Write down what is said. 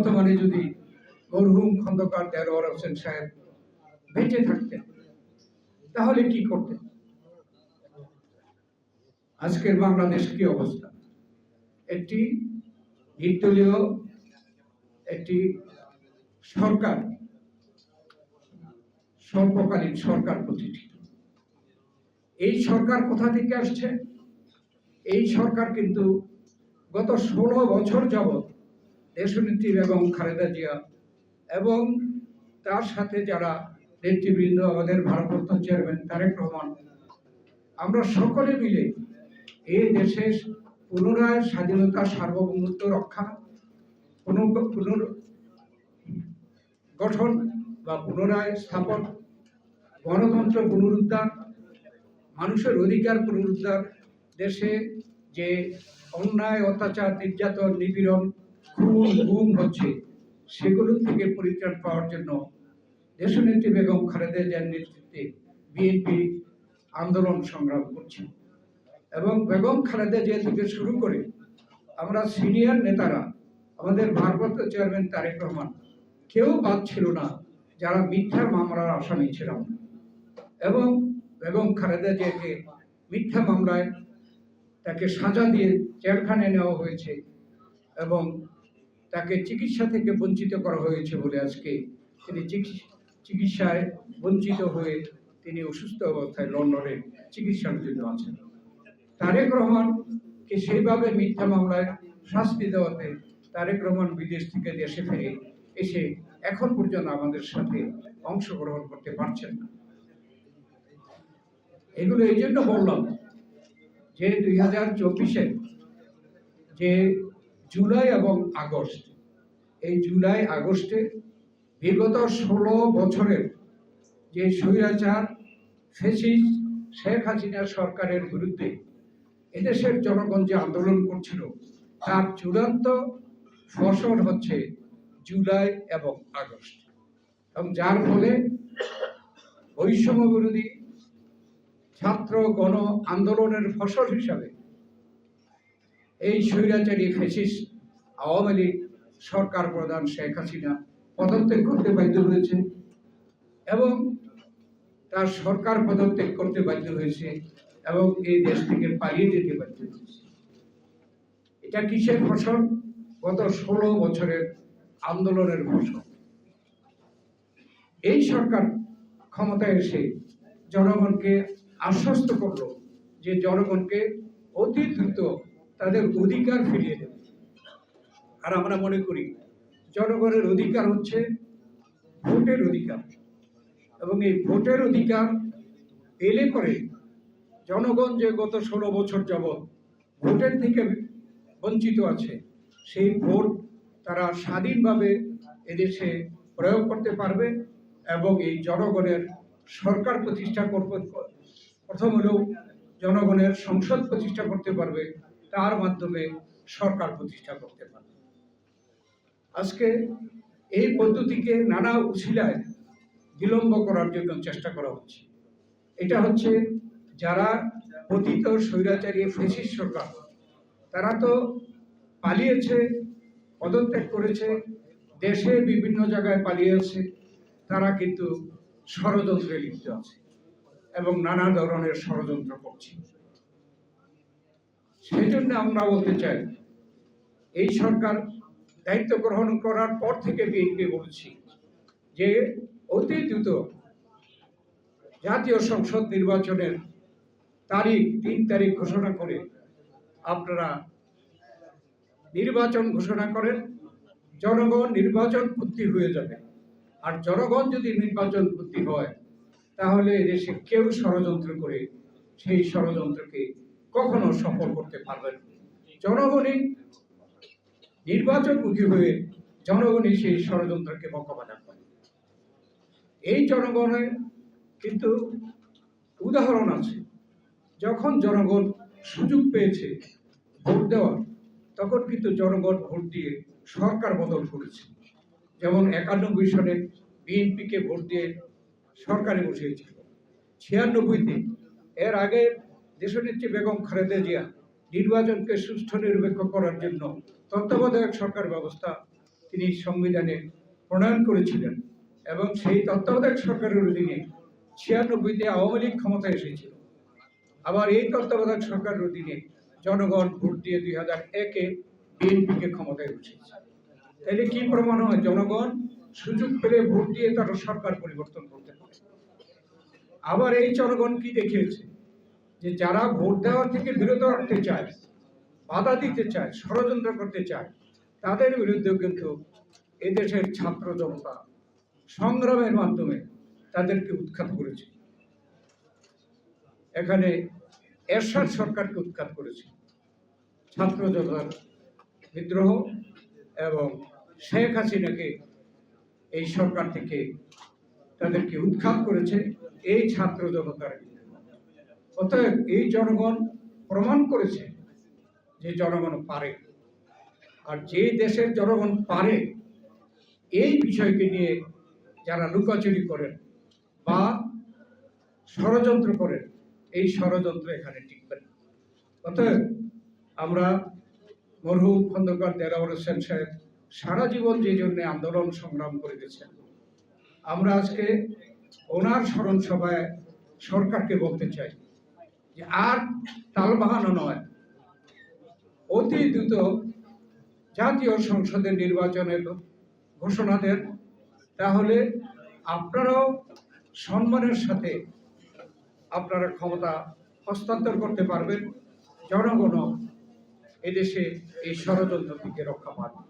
বর্তমানে যদি মরহুম খন্দকার দেলোয়ার হোসেন সাহেব বেঁচে থাকতেন, তাহলে কি করতেন? আজকের বাংলাদেশ কি অবস্থা? একটি নির্দলীয়, একটি সরকার, স্বল্পকালীন সরকার প্রতিষ্ঠিত। এই সরকার কোথা থেকে আসছে? এই সরকার কিন্তু গত ষোলো বছর যাবৎ দেশনেত্রী বেগম খালেদা জিয়া এবং তার সাথে যারা নেতৃবৃন্দ, আমাদের ভারপ্রাপ্ত চেয়ারম্যান তারেক রহমান, আমরা সকলে মিলে এই দেশের পুনরায় স্বাধীনতা সার্বভৌমত্ব রক্ষা পুনঃ পুনর গঠন বা পুনরায় স্থাপন, গণতন্ত্র পুনরুদ্ধার, মানুষের অধিকার পুনরুদ্ধার, দেশে যে অন্যায়, অত্যাচার, নির্যাতন, নিপীড়ন গুম হচ্ছে, সেগুলো থেকে পরিত্রাণ পাওয়ার জন্য দেশনেত্রী বেগম খালেদা জিয়ার নেতৃত্বে বিএনপি আন্দোলন সংগ্রাম করছে। এবং বেগম খালেদা জিয়া থেকে শুরু করে আমরা সিনিয়র নেতারা, আমাদের ভারপ্রাপ্ত চেয়ারম্যান তারেক রহমান, কেউ বাদ ছিল না যারা মিথ্যা মামলার আসামি ছিলাম। এবং বেগম খালেদা জিয়াকে মিথ্যা মামলায় তাকে সাজা দিয়ে জেলখানায় নেওয়া হয়েছে এবং তাকে চিকিৎসা থেকে বঞ্চিত করা হয়েছে বলে আজকে তিনি চিকিৎস- চিকিৎসায় বঞ্চিত হয়ে তিনি অসুস্থ অবস্থায় লন্ডনে চিকিৎসার জন্য আছেন। তারেক রহমানকে সেইভাবে মিথ্যা মামলায় শাস্তি দেওয়াতে তারেক রহমান বিদেশ থেকে দেশে ফিরে এসে এখন পর্যন্ত আমাদের সাথে অংশগ্রহণ করতে পারছেন না। এগুলো এই জন্য বললাম যে দুই হাজার চব্বিশে যে জুলাই এবং আগস্ট। এই জুলাই, আগস্টে বিগত ষোলো বছরের যে স্বৈরাচার, ফেসিস শেখ হাসিনা সরকারের বিরুদ্ধে এদেশের জনগণ যে আন্দোলন করছিল, তার চূড়ান্ত ফসল হচ্ছে জুলাই এবং আগস্ট। এবং যার ফলে বৈষম্য বিরোধী ছাত্র গণ আন্দোলনের ফসল হিসাবে এই স্বৈরাচারী ফেসিস আওয়ামী লীগ সরকার প্রধান শেখ হাসিনা পদত্যাগ করতে বাধ্য হয়েছে এবং তার সরকার পদত্যাগ করতে বাধ্য হয়েছে এবং এই দেশ থেকে পালিয়ে যেতে বাধ্য হয়েছে। এটা কিসের ফসল? গত ষোলো বছরের আন্দোলনের ফসল। এই সরকার ক্ষমতায় এসে জনগণকে আশ্বস্ত করল যে জনগণকে অতি দ্রুত তাদের অধিকার ফিরিয়ে দেবে। আর আমরা মনে করি, জনগণের অধিকার হচ্ছে ভোটের অধিকার। এবং এই ভোটের অধিকার এলে করে জনগণ যে গত ষোলো বছর যাবৎ ভোটের থেকে বঞ্চিত আছে, সেই ভোট তারা স্বাধীনভাবে এদেশে প্রয়োগ করতে পারবে এবং এই জনগণের সরকার প্রতিষ্ঠা করবে প্রথম হলেও জনগণের সংসদ প্রতিষ্ঠা করতে পারবে তার মাধ্যমে সরকার প্রতিষ্ঠা করতে পারে। আজকে এই পদ্ধতিকে নানা উশিলায় বিলম্ব করার জন্য চেষ্টা করা হচ্ছে। এটা হচ্ছে যারা পতিত স্বৈরাচারী ফেসিস সরকার, তারা তো পালিয়েছে, পদত্যাগ করেছে, দেশে বিভিন্ন জায়গায় পালিয়েছে, তারা কিন্তু ষড়যন্ত্রে লিপ্ত আছে এবং নানা ধরনের ষড়যন্ত্র করছে। সেই জন্য আমরা বলতে চাই, এই সরকার দায়িত্ব গ্রহণ করার পর থেকে বিএনপি বলছি যে অতি দ্রুত জাতীয় সংসদ নির্বাচনের তারিখ, তিন তারিখ ঘোষণা করে আপনারা নির্বাচন ঘোষণা করেন, জনগণ নির্বাচন পূর্তি হয়ে যাবে। আর জনগণ যদি নির্বাচন পূর্তি হয়, তাহলে দেশে কেউ ষড়যন্ত্র করে সেই ষড়যন্ত্রকে কখনো সফল করতে পারবেন। জনগণই নির্বাচনমুখী হয়ে জনগণই সেই ষড়যন্ত্রকে মোকাবেলা করে। এই জনগণের কিন্তু উদাহরণ আছে। যখন জনগণ সুযোগ পেয়েছে ভোট দেওয়ার, তখন কিন্তু জনগণ ভোট দিয়ে সরকার বদল করেছে। যেমন একানব্বই সালে বিএনপিকে ভোট দিয়ে সরকারে বসিয়েছিল। ছিয়ানব্বইতে এর আগে দেশনেত্রী বেগম খালেদা জিয়া নির্বাচনকে সুষ্ঠু নিরপেক্ষ করার জন্য তত্ত্বাবধায়ক সরকার ব্যবস্থা তিনি সংবিধানে প্রণয়ন করেছিলেন এবং সেই তত্ত্বাবধায়ক সরকারের অধীনে ছিয়ানব্বইতে আওয়ামী লীগ ক্ষমতায় এসেছিল। আবার এই তত্ত্বাবধায়ক সরকারের অধীনে জনগণ ভোট দিয়ে দুই হাজার একে বিএনপিকে ক্ষমতায় বসেছে তাহলে কি প্রমাণ হয়? জনগণ সুযোগ পেলে ভোট দিয়ে তারা সরকার পরিবর্তন করতে পারে। আবার এই জনগণ কি দেখিয়েছে? যে যারা ভোট দেওয়া থেকে বিরত রাখতে চায়, বাধা দিতে চায়, ষড়যন্ত্র করতে চায়, তাদের বিরুদ্ধেও কিন্তু এদেশের ছাত্র জনতা সংগ্রামের মাধ্যমে তাদেরকে উৎখাত করেছে। এখানে এরশাদ সরকারকে উৎখাত করেছে। ছাত্র জনতার বিদ্রোহ এবং শেখ হাসিনাকে এই সরকার থেকে তাদেরকে উৎখাত করেছে। এই ছাত্র জনতার অতএব এই জনগণ প্রমাণ করেছে যে জনগণ পারে। আর যে দেশের জনগণ পারে, এই বিষয়কে নিয়ে যারা লুকাচুরি করেন বা ষড়যন্ত্র করেন, এই ষড়যন্ত্র এখানে টিকবে না। অতএব আমরা মরহুম খন্দকার দেলাওয়ার হোসেন সাহেব সারা জীবন যে জন্য আন্দোলন সংগ্রাম করে গেছেন, আমরা আজকে ওনার স্মরণ সভায় সরকারকে বলতে চাই। আর তাল বাহানো নয়। অতি দ্রুত জাতীয় সংসদের নির্বাচনের ঘোষণা দেন। তাহলে আপনারাও সম্মানের সাথে আপনারা ক্ষমতা হস্তান্তর করতে পারবেন। জনগণ এদেশে এই ষড়যন্ত্র থেকে রক্ষা পাবে।